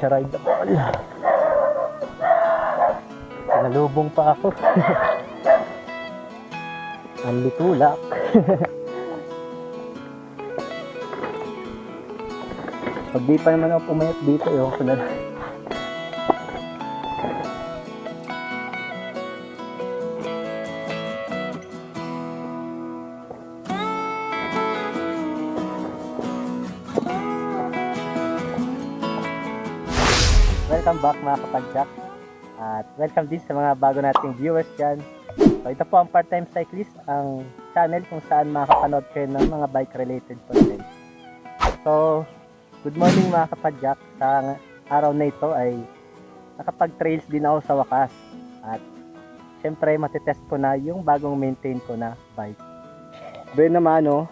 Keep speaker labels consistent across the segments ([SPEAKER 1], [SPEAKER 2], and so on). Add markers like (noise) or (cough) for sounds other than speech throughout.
[SPEAKER 1] Siya rideable. Nalubong pa ako. (laughs) Ang litulak. (laughs) Pag di pa naman ako pumayat dito, ewan ko. Kapadyak. At welcome din sa mga bago nating viewers dyan. So ito po ang part-time cyclist, ang channel kung saan makakapanood kayo ng mga bike related content. So, good morning mga kapadyak. Sa araw na ito ay nakapag-trails din ako sa wakas. At syempre matitest ko na yung bagong maintain ko na bike. Doon naman ano,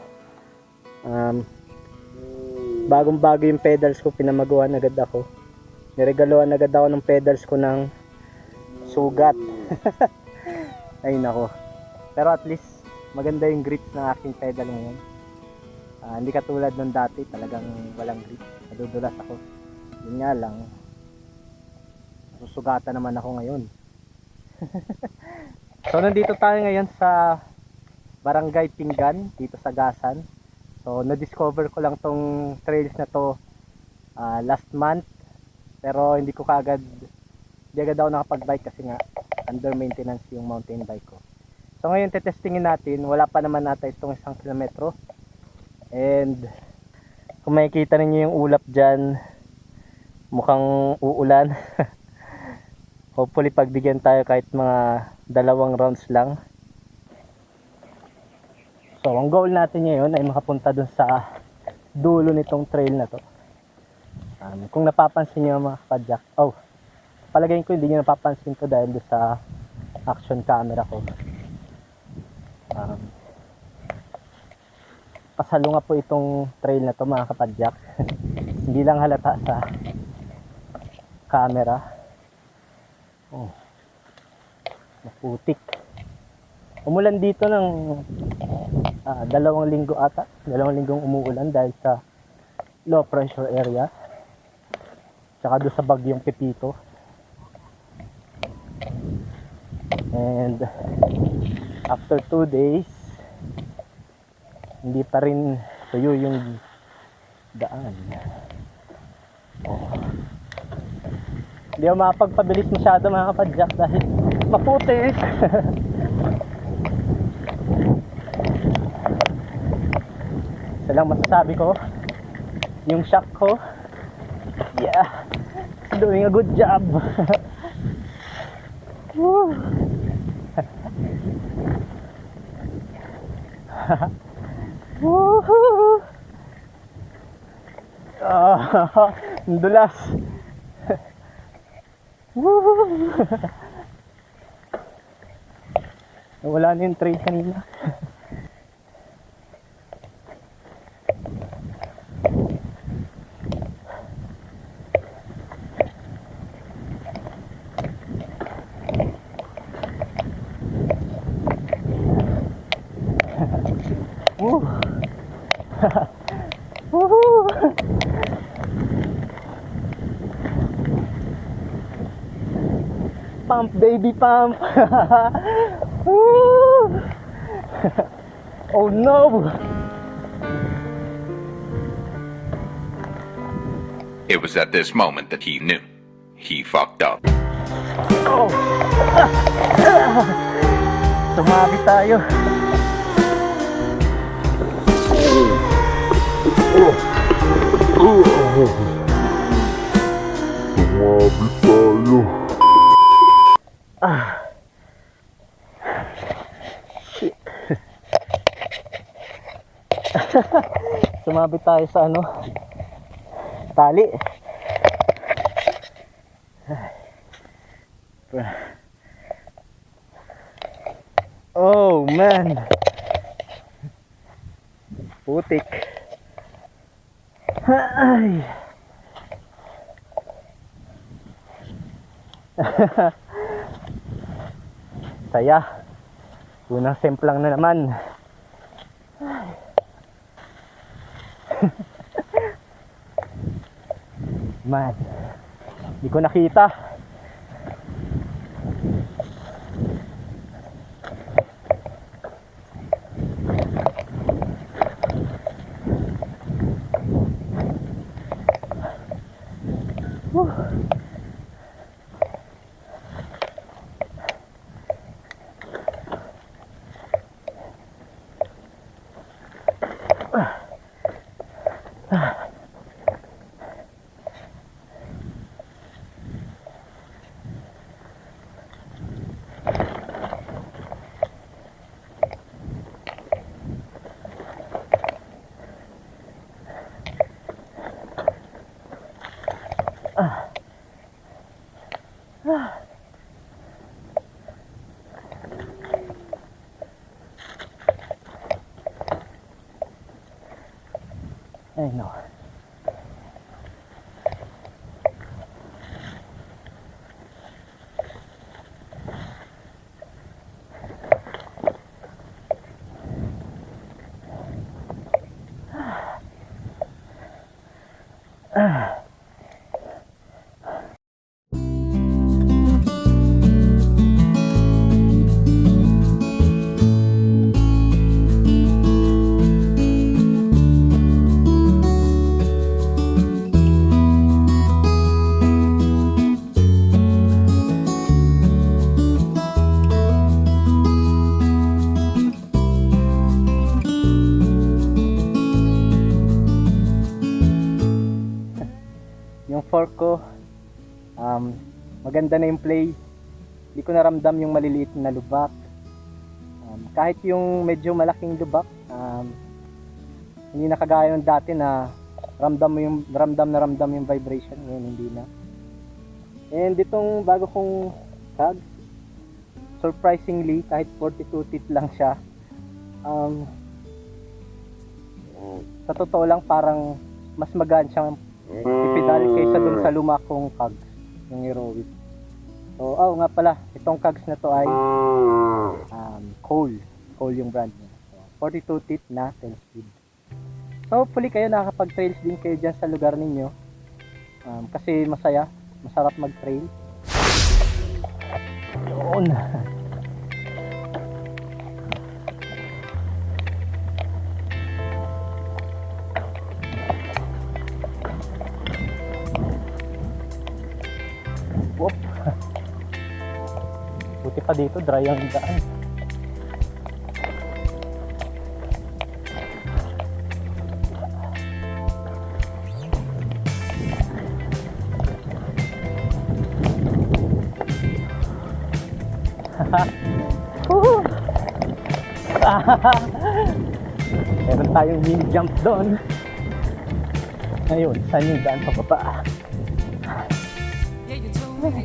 [SPEAKER 1] um, bagong bago yung pedals ko, pinamaguan agad ako niregaluhan agad ako ng pedals ko ng sugat. (laughs) Ay nako. Pero at least maganda yung grip ng aking pedal ngayon. Ah, hindi katulad nung dati, talagang walang grip. Nadudulas ako. Yun nga lang, susugatan naman ako ngayon. (laughs) so nandito tayo ngayon sa Barangay Pinggan, dito sa Gasan. So na-discover ko lang tong trails na to ah, last month pero hindi ko kagad hindi agad ako nakapag-bike kasi nga under maintenance yung mountain bike ko. So ngayon tetestingin natin, wala pa naman nata itong isang kilometro. And kung makikita ninyo yung ulap dyan, mukhang uulan. (laughs) Hopefully pagbigyan tayo kahit mga dalawang rounds lang. So ang goal natin ngayon ay makapunta dun sa dulo nitong trail na to. Um, kung napapansin niyo mga kapadyak, oh, palagay ko hindi niyo napapansin to dahil sa action camera ko. Um, pasalunga po itong trail na to mga kapadyak. (laughs) hindi lang halata sa camera. Oh, maputik. Umulan dito ng ah, dalawang linggo ata. Dalawang linggong umuulan dahil sa low pressure area tsaka doon sa bagyong Pepito. And after 2 days hindi pa rin tuyo yung daan. Oh. hindi ako makapagpabilis masyado mga kapadyak dahil maputik (laughs) isa lang masasabi ko yung shock ko yeah doing a good job Woo. Woohoo! Ah, ang dulas. Woo! Wala na yung train kanina. Woo! Woohoo! (laughs) Pump baby pump! (laughs) Woo! (laughs) oh no!
[SPEAKER 2] It was at this moment that he knew. He fucked up.
[SPEAKER 1] Oh! Tumabi tayo. (laughs)
[SPEAKER 3] Tumabi tayo.
[SPEAKER 1] Ah. Shit. Sumabi tayo sa ano? Tali. (sighs) Oh man. Putik. Ay. (laughs) Saya. Unang semplang na naman. Man. Hindi ko nakita. Ay, no. Yung (sighs) (sighs) maganda na yung play. Hindi ko naramdam yung maliliit na lubak. Um, kahit yung medyo malaking lubak, um, hindi na kagaya ng dati na ramdam mo yung ramdam na ramdam yung vibration ngayon hindi na and itong bago kong tag surprisingly kahit 42 teeth lang siya um, sa totoo lang parang mas magaan siyang ipedal kaysa dun sa luma kong kags yung heroic so oh nga pala itong kags na to ay um, Cole Cole yung brand niya so, 42 teeth na 10 speed So hopefully kayo nakakapag-trails din kayo dyan sa lugar ninyo. Um, kasi masaya, masarap mag-trail. Yun. (laughs) pa dito, dry ang daan. (laughs) (laughs) Meron tayong mini jump doon. Ngayon, saan yung daan pa baba?
[SPEAKER 4] Yeah, you told me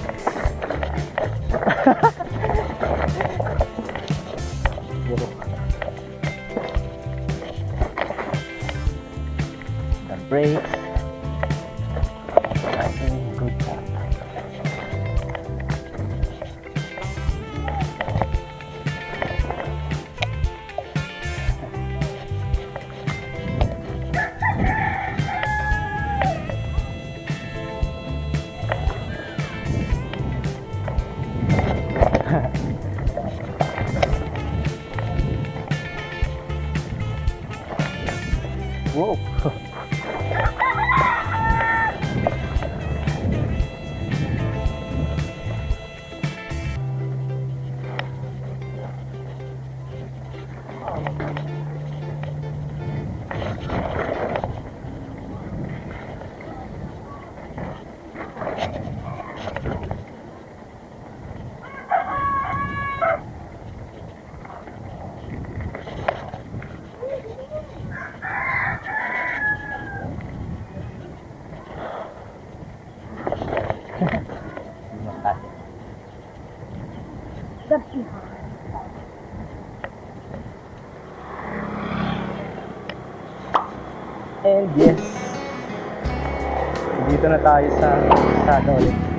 [SPEAKER 1] tayo sa Sada ulit.